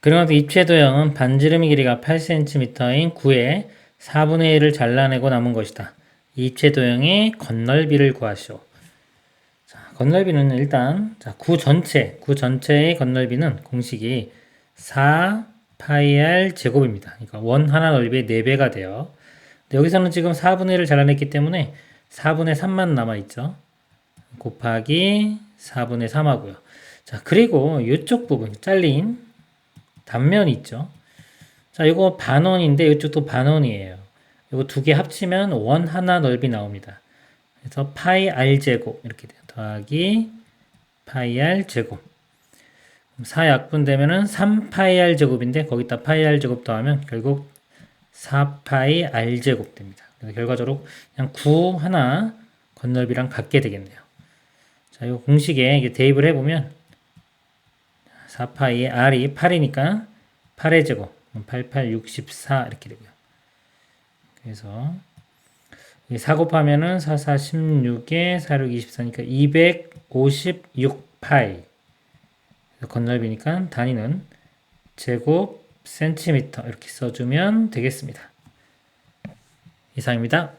그러나 입체 도형은 반지름의 길이가 8cm인 9의 4분의 1을 잘라내고 남은 것이다. 이 입체 도형의 건널비를 구하시오. 자, 건널비는 일단 자, 구 전체, 구 전체의 건널비는 공식이 4 파이 r 제곱입니다. 그러니까 원 하나 넓이의 4배가 돼요. 여기서는 지금 4분의 1을 잘라냈기 때문에 4분의 3만 남아있죠. 곱하기 4분의 3 하고요. 자, 그리고 이쪽 부분, 잘린 단면이 있죠. 자, 이거 반원인데 이쪽도 반원이에요. 이거 두 개 합치면 원 하나 넓이 나옵니다. 그래서 파이 r 제곱 이렇게 돼요. 더하기 파이 r 제곱. 4 약분 되면은 3 파이 r 제곱인데 거기다 파이 r 제곱 더하면 결국 4 파이 r 제곱 됩니다. 그래서 결과적으로 그냥 9 하나 건널비랑 같게 되겠네요. 자, 이 공식에 대입을 해보면 4파이 r이 8이니까 8의 제곱 88, 64 이렇게 되고요. 그래서 4 곱하면은 4, 4, 16에 4, 6, 24니까 256파이 건널비니까 단위는 제곱 센티미터 이렇게 써주면 되겠습니다. 이상입니다.